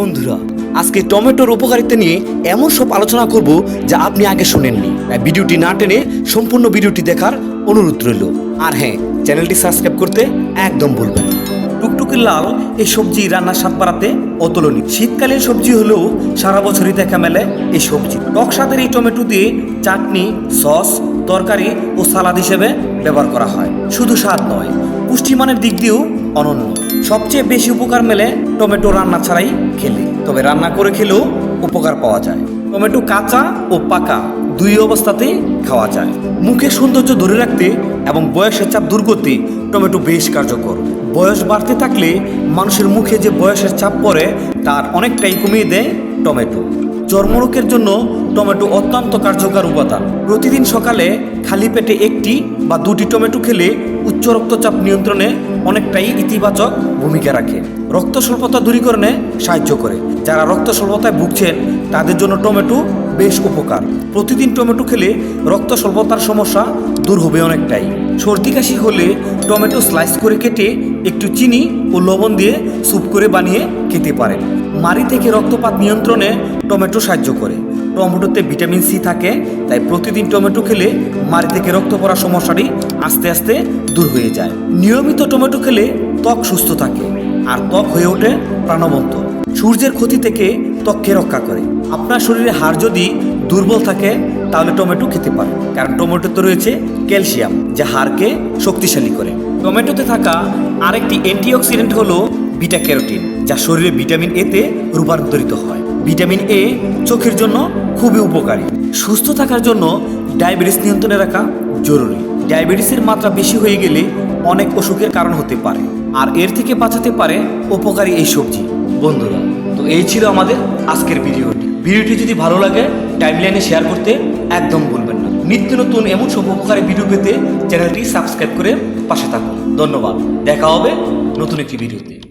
বন্ধুরা, আজকে টমেটোর উপকারিতা নিয়ে এমন সব আলোচনা করব যা আপনি আগে শুনেননি। ভিডিওটি না টেনে সম্পূর্ণ ভিডিওটি দেখার অনুরোধ রইল। আর হ্যাঁ চ্যানেলটি সাবস্ক্রাইব করতে একদম ভুলবেন না। টুকটুকি লাল এই সবজি রান্নার স্বাদ বাড়াতে অতুলনীয়। শীতকালীন সবজি হলেও সারা বছরই দেখা মেলে এই সবজি। টক স্বাদের এই টমেটো দিয়ে চাটনি, সস, তরকারি ও সালাদ হিসেবে ব্যবহার করা হয়। শুধু স্বাদ নয়, পুষ্টিমানের দিক দিয়েও অনন্য। সবচেয়ে বেশি উপকার মেলে টমেটো রান্না ছাড়াই খেলে। তবে রান্না করে খেলেও উপকার পাওয়া যায়। টমেটো কাঁচা ও পাকা দুই অবস্থাতেই খাওয়া যায়। মুখে সৌন্দর্য ধরে রাখতে এবং বয়সের চাপ দূর করতে টমেটো বেশ কার্যকর। বয়স বাড়তে থাকলে মানুষের মুখে যে বয়সের চাপ পড়ে, তার অনেকটাই কমিয়ে দেয় টমেটো। চর্মরোগের জন্য টমেটো অত্যন্ত কার্যকর উপাদান। প্রতিদিন সকালে খালি পেটে একটি বা দুটি টমেটো খেলে উচ্চ রক্তচাপ নিয়ন্ত্রণে অনেকটাই ইতিবাচক ভূমিকা রাখে। রক্ত স্বল্পতা দূরীকরণে সাহায্য করে। যারা রক্ত স্বল্পতায় ভুগছেন, তাদের জন্য টমেটো বেশ উপকার। প্রতিদিন টমেটো খেলে রক্ত স্বল্পতার সমস্যা দূর হবে অনেকটাই। সর্দি কাশি হলে টমেটো স্লাইস করে কেটে একটু চিনি ও লবণ দিয়ে স্যুপ করে বানিয়ে খেতে পারেন। মাড়ি থেকে রক্তপাত নিয়ন্ত্রণে টমেটো সাহায্য করে। টমেটোতে ভিটামিন সি থাকে, তাই প্রতিদিন টমেটো খেলে মাড়ি থেকে রক্ত পড়ার সমস্যাটি আস্তে আস্তে দূর হয়ে যায়। নিয়মিত টমেটো খেলে ত্বক সুস্থ থাকে আর ত্বক হয়ে ওঠে প্রাণবন্ত। সূর্যের ক্ষতি থেকে ত্বককে রক্ষা করে। আপনার শরীরে হাড় যদি দুর্বল থাকে, তাহলে টমেটো খেতে পারেন। কারণ টমেটোতে রয়েছে ক্যালসিয়াম, যা হাড়কে শক্তিশালী করে। টমেটোতে থাকা আরেকটি অ্যান্টিঅক্সিডেন্ট হলো বিটা ক্যারোটিন, যা শরীরে ভিটামিন এতে রূপান্তরিত হয়। ভিটামিন এ চোখের জন্য খুবই উপকারী। সুস্থ থাকার জন্য ডায়াবেটিস নিয়ন্ত্রণে রাখা জরুরি। ডায়াবেটিসের মাত্রা বেশি হয়ে গেলে অনেক অসুখের কারণ হতে পারে। আর এর থেকে বাঁচাতে পারে উপকারী এই সবজি। বন্ধুরা, তো এই ছিল আমাদের আজকের ভিডিওটি। ভিডিওটি যদি ভালো লাগে টাইমলাইনে শেয়ার করতে একদম ভুলবেন না। নিত্য নতুন এমন সব উপকারী ভিডিও পেতে চ্যানেলটি সাবস্ক্রাইব করে পাশে থাকুন। ধন্যবাদ। দেখা হবে নতুন একটি ভিডিওতে